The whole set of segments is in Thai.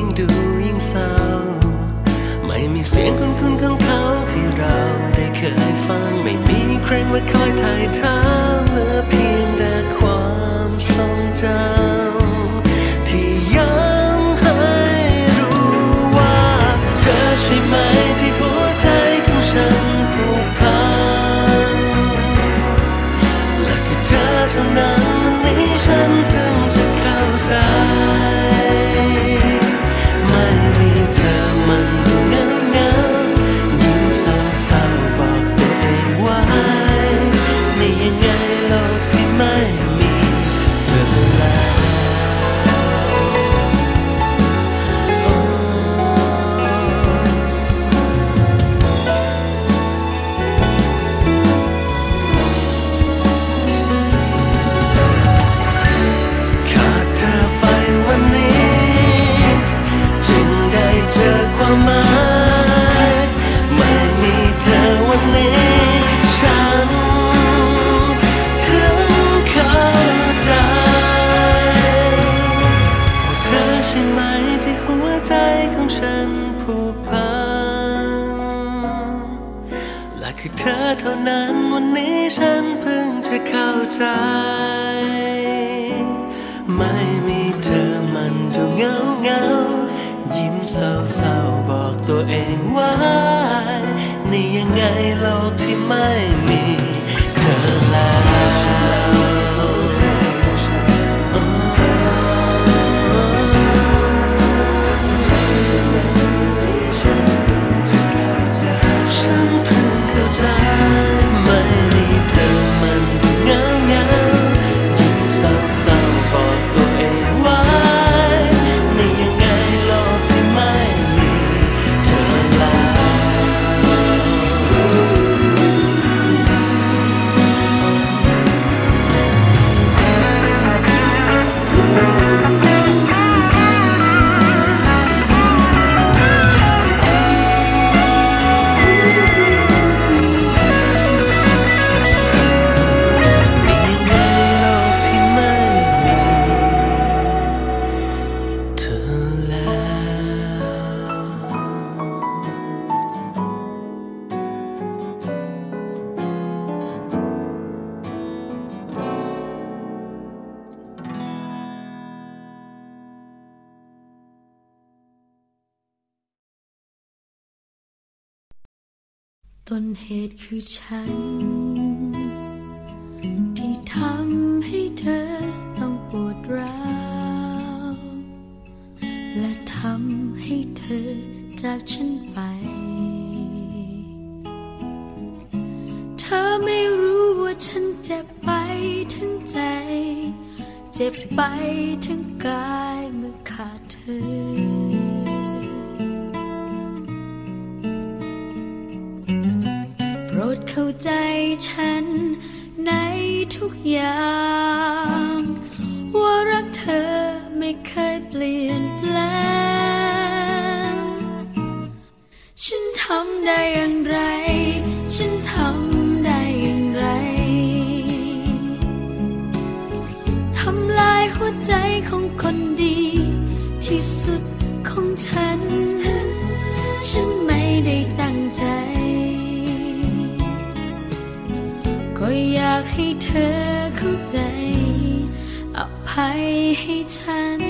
ยิ่งดูยิ่งเศร้า ไม่มีเสียงคุ้นๆของเขาที่เราได้เคยฟัง ไม่มีใครมาคอยถ่ายทา อเธอเท่านั้นวันนี้ฉันเพิ่งจะเข้าใจ ไม่มีเธอมันดูเหงาเหงายิ้มเศร้าเศร้าบอกตัวเองว่านี่ยังไงโลกที่ไม่มีเธอแล้ว ต้นเหตุคือฉัน ที่ทำให้เธอต้องปวดร้าวและทำให้เธอจากฉันไป เธอไม่รู้ว่าฉันเจ็บไปทั้งใจ เจ็บไปทั้งกายเมื่อขาดเธอ เข้าใจฉันในทุกอย่าง ว่ารักเธอไม่เคยเปลี่ยนแปลง ฉันทำได้อย่างไร ฉันทำได้อย่างไร ทำลายหัวใจของคนดี ที่สุดของฉันฉัน ให้เธอเข้าใจ อภัยให้ฉัน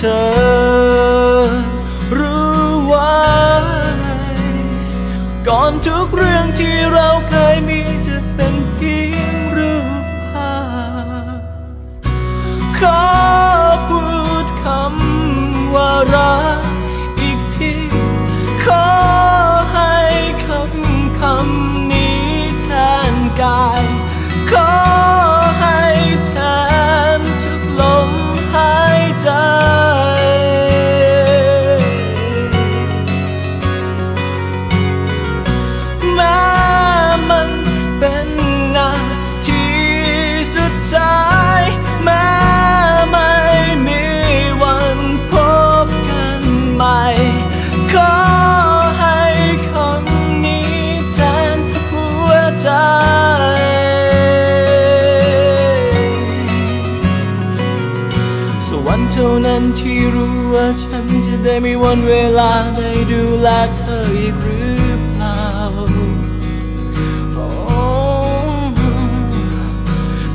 ใรค์เท่านั้นที่รู้ว่าฉันจะได้มีวันเวลาได้ดูแลเธออีกหรือเปล่าโอ้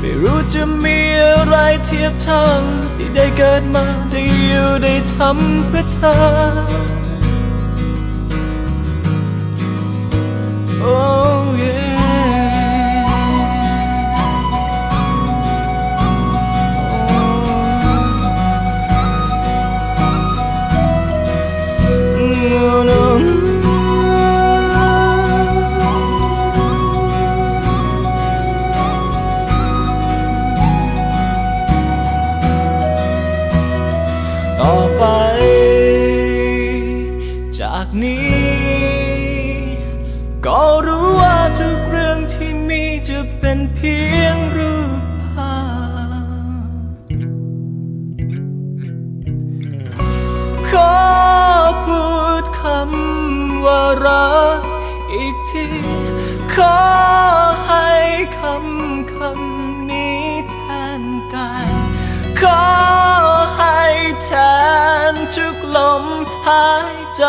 ไม่รู้จะมีอะไรเทียบเท่าที่ได้เกิดมาได้อยู่ได้ทำเพื่อเธอ Oh yeah. รักอีกที ขอให้คำคำนี้แทนกันขอให้แทนทุกลมหายใจ